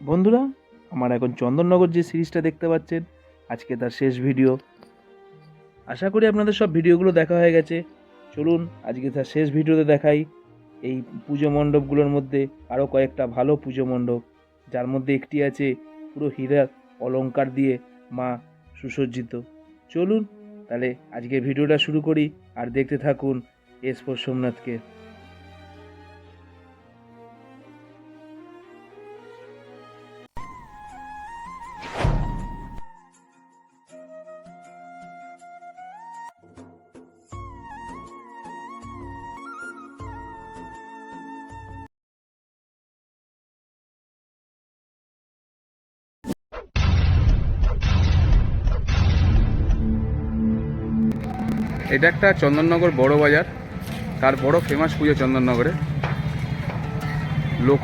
বন্ধুরা, আমার এখন চন্দননগর যে সিরিজটা দেখতে পাচ্ছেন, আজকে তার শেষ ভিডিও। আশা করি আপনাদের সব ভিডিওগুলো দেখা হয়ে গেছে। চলুন, আজকে তার শেষ ভিডিওতে দেখাই। এই পুজো মণ্ডপগুলোর মধ্যে আরও কয়েকটা ভালো পুজো মণ্ডপ, যার মধ্যে একটি আছে পুরো হীরার অলংকার দিয়ে মা সুসজ্জিত। চলুন, তাহলে আজকে ভিডিওটা শুরু করি। আর দেখতে থাকুন এস সোমনাথকে। এটা একটা চন্দননগর বড় বাজার। তার বড় ফেমাস পুজো চন্দননগরে। লো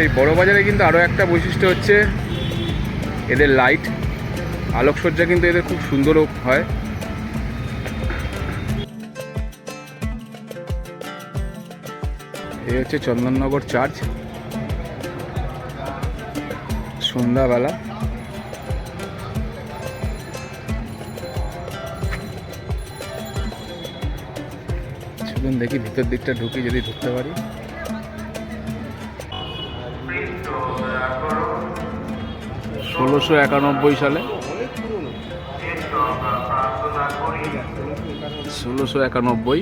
এই বড় বাজারে কিন্তু আরও একটা বৈশিষ্ট্য হচ্ছে এদের লাইট আলোকসজ্জা কিন্তু এদের খুব সুন্দর হয়। এই হচ্ছে চন্দননগর চার্চ সন্ধ্যাবেলা। দেখি ভিতর দিকটা ঢুকি যদি ঢুকতে পারি। ষোলোশো একানব্বই সালে। ষোলোশো একানব্বই।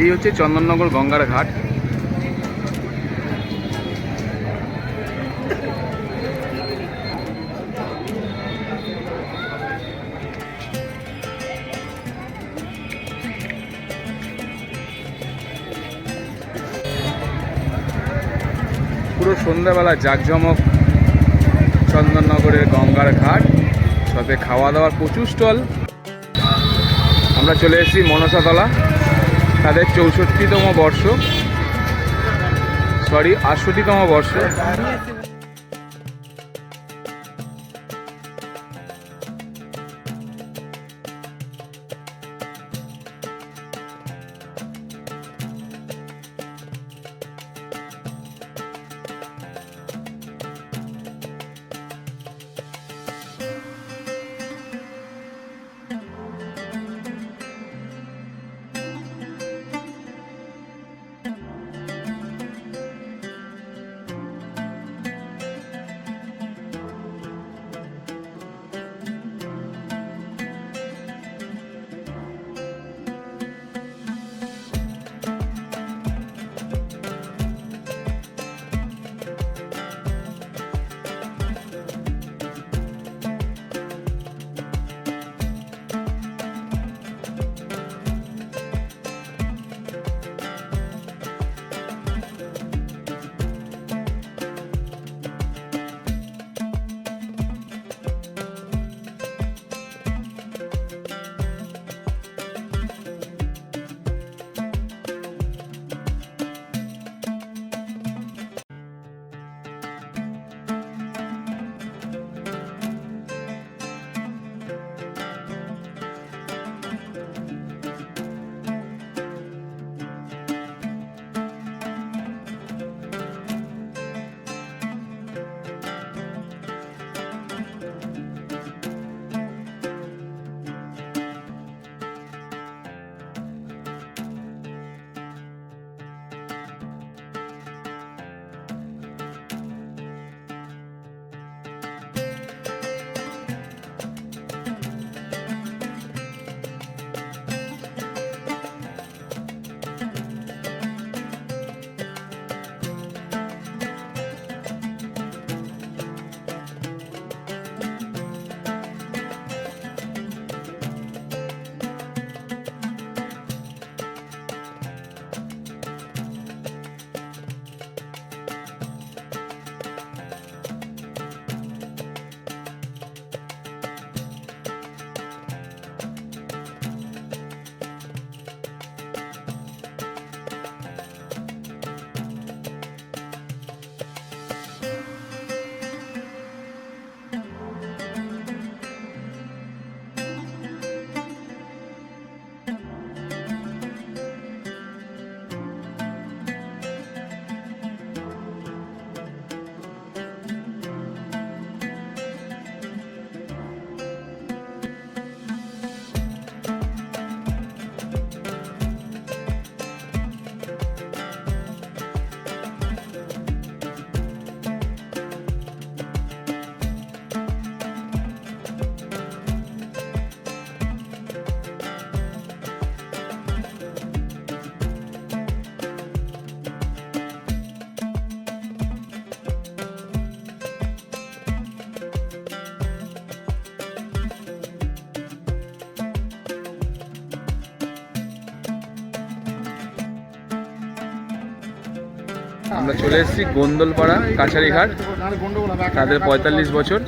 এই হচ্ছে চন্দননগর গঙ্গার ঘাট। পুরো সন্ধ্যাবেলা জাঁকজমক চন্দননগরের গঙ্গার ঘাট সাথে খাওয়া দাওয়ার প্রচুর স্টল। আমরা চলে এসেছি মনসাতলা, তাদের চৌষট্টিতম বর্ষ। সরি, আটষট্টিতম বর্ষ। আমরা চলে এসেছি গোন্দলপাড়া কাছারিঘাট। তাদের পঁয়তাল্লিশ বছর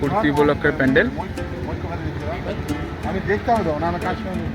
পূর্তি উপলক্ষের প্যান্ডেল। আমি দেখতাম তো না কাজ করে দেবো।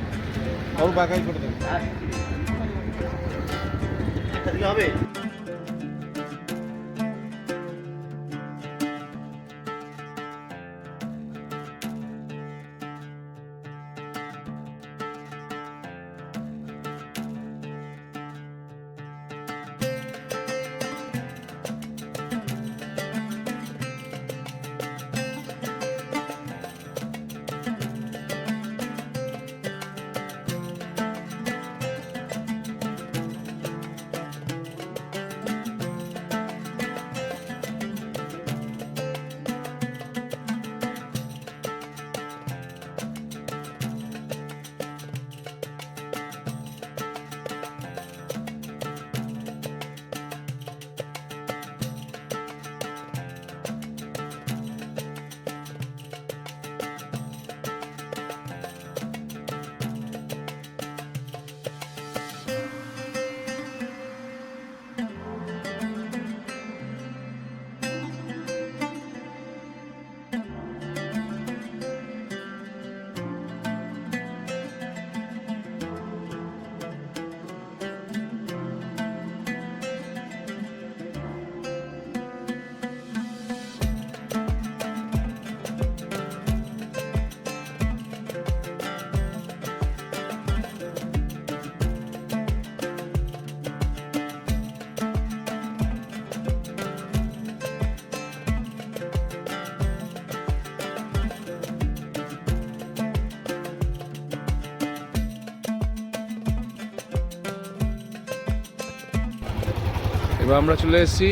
এবার আমরা চলে এসেছি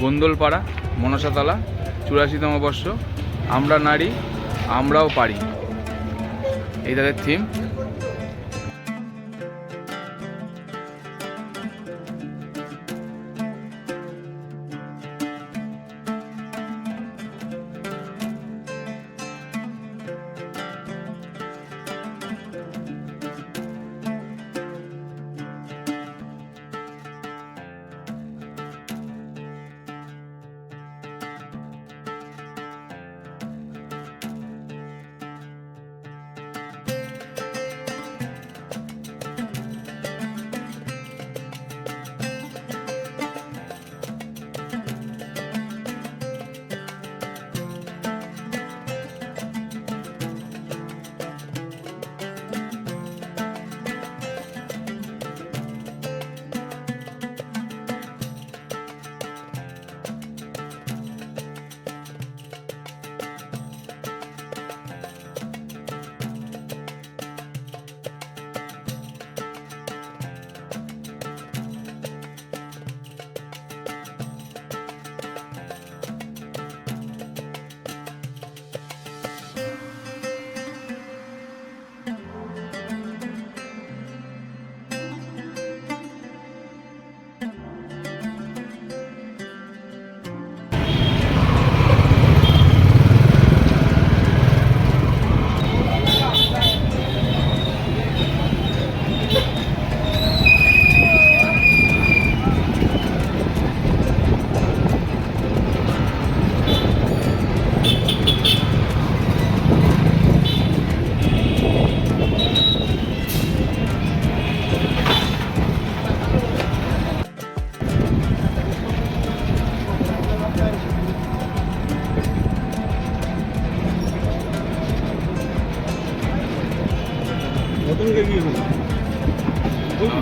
গোন্দলপাড়া, মনসাতলা, চুরাশিতম বর্ষ। আমরা নারী, আমরাও পারি। এই তাদের থিম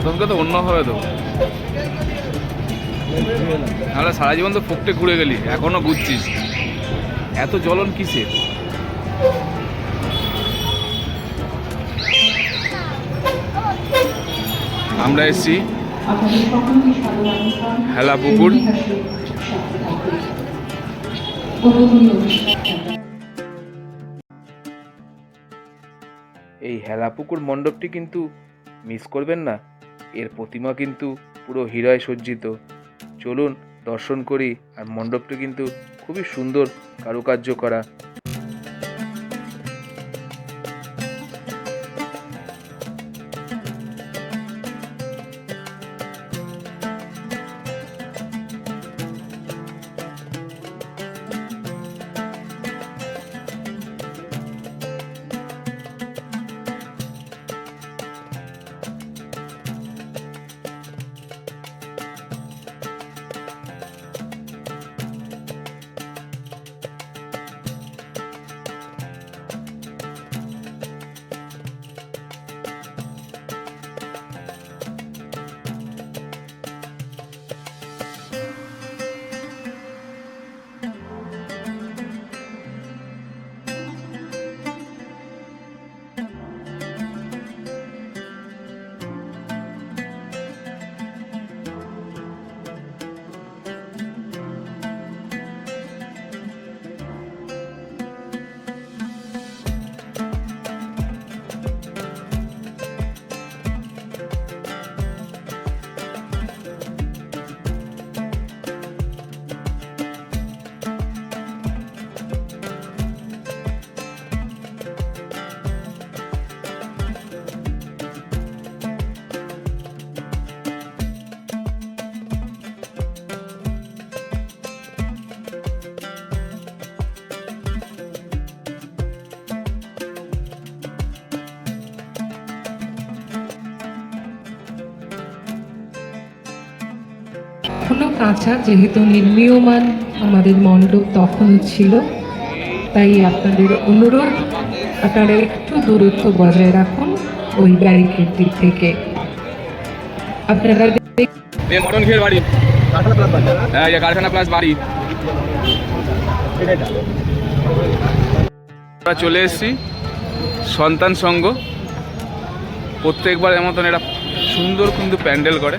তোমকে তো অন্য হবে তো নাহলে সারা জীবন তো ফোকটে ঘুরে গেলি এখনও ঘুরছিস। এত জ্বলন কিসের? আমরা এসছি হেলা পুকুর এই হেলাপুকুর মণ্ডপটি কিন্তু মিস করবেন না। এর প্রতিমা কিন্তু পুরো হীরায় সজ্জিত। চলুন দর্শন করি আর মণ্ডপটি কিন্তু খুবই সুন্দর কারুকার্য করা। এখনও কাঁচা যেহেতু নির্মীয়মান আমাদের মণ্ডপ তখন ছিল তাই আপনাদের অনুরোধ আপনারা একটু দূরত্ব বজায় রাখুন ওই ব্যারিকেডটি থেকে। আপনারা মটন খেয়ে বাড়ি। হ্যাঁ কারখানা প্লাস বাড়ি। আমরা চলে এসেছি সন্তান সঙ্গ প্রত্যেকবার মতন এটা সুন্দর কিন্তু প্যান্ডেল করে।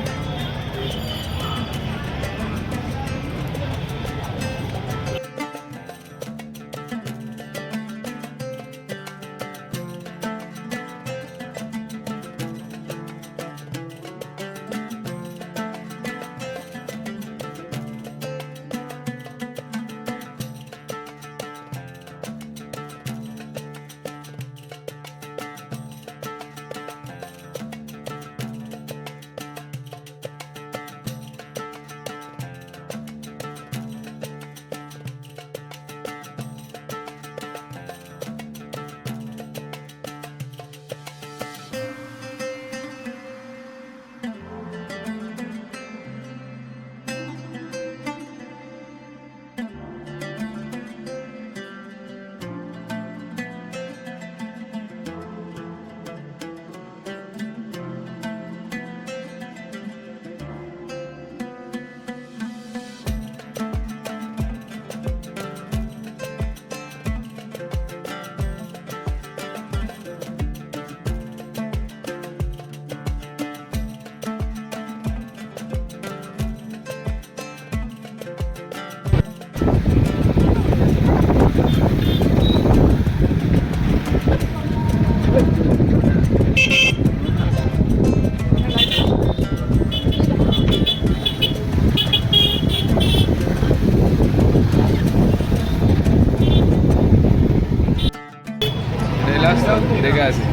দেখে আসি।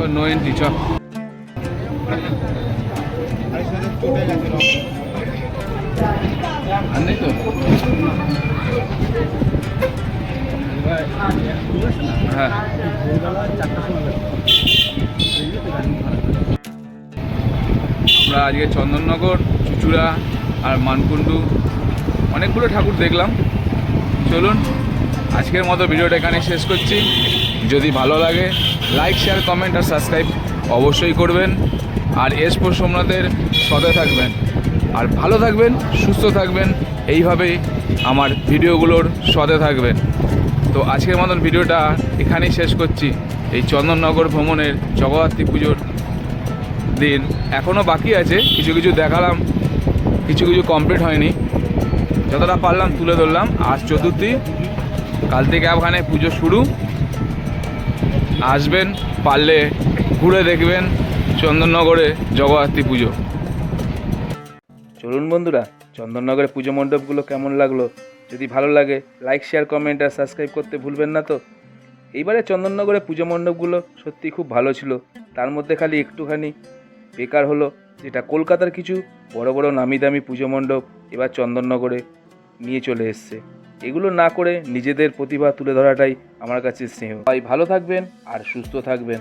ও নো এন্ট্রি চ। আর নেই তো। হ্যাঁ। আমরা আজকে চন্দননগর, চুচুড়া আর মানকুণ্ডু, অনেকগুলো ঠাকুর দেখলাম। চলুন, আজকের মতো ভিডিওটা এখানে শেষ করছি। যদি ভালো লাগে লাইক শেয়ার কমেন্ট আর সাবস্ক্রাইব অবশ্যই করবেন। আর এসপো সোমনাথের সদে থাকবেন। আর ভালো থাকবেন, সুস্থ থাকবেন, এইভাবেই আমার ভিডিওগুলোর সদে থাকবেন। তো আজকের মতন ভিডিওটা এখানেই শেষ করছি। এই চন্দননগর ভ্রমণের জগদ্ধাত্রী পুজোর দিন এখনও বাকি আছে। কিছু কিছু দেখালাম, কিছু কিছু কমপ্লিট হয়নি। যতটা পারলাম তুলে ধরলাম। আজ চতুর্থী, কাল থেকে ওখানে পুজো শুরু। আসবেন, পারলে ঘুরে দেখবেন চন্দননগরে জগদ্ধাত্রী পুজো। চলুন বন্ধুরা চন্দননগরের পুজো মণ্ডপগুলো কেমন লাগল? যদি ভালো লাগে লাইক শেয়ার কমেন্ট আর সাবস্ক্রাইব করতে ভুলবেন না তো? এইবারে চন্দননগরের পুজো মণ্ডপগুলো সত্যি খুব ভালো ছিল। তার মধ্যে খালি একটুখানি বেকার হলো। যেটা কলকাতার কিছু বড় বড় নামি দামি পুজো মণ্ডপ, এবার চন্দননগরে নিয়ে চলে এসছে। এগুলো না করে নিজেদের প্রতিভা তুলে ধরাটাই আমার কাছে স্নেহ। তাই ভালো থাকবেন আর সুস্থ থাকবেন।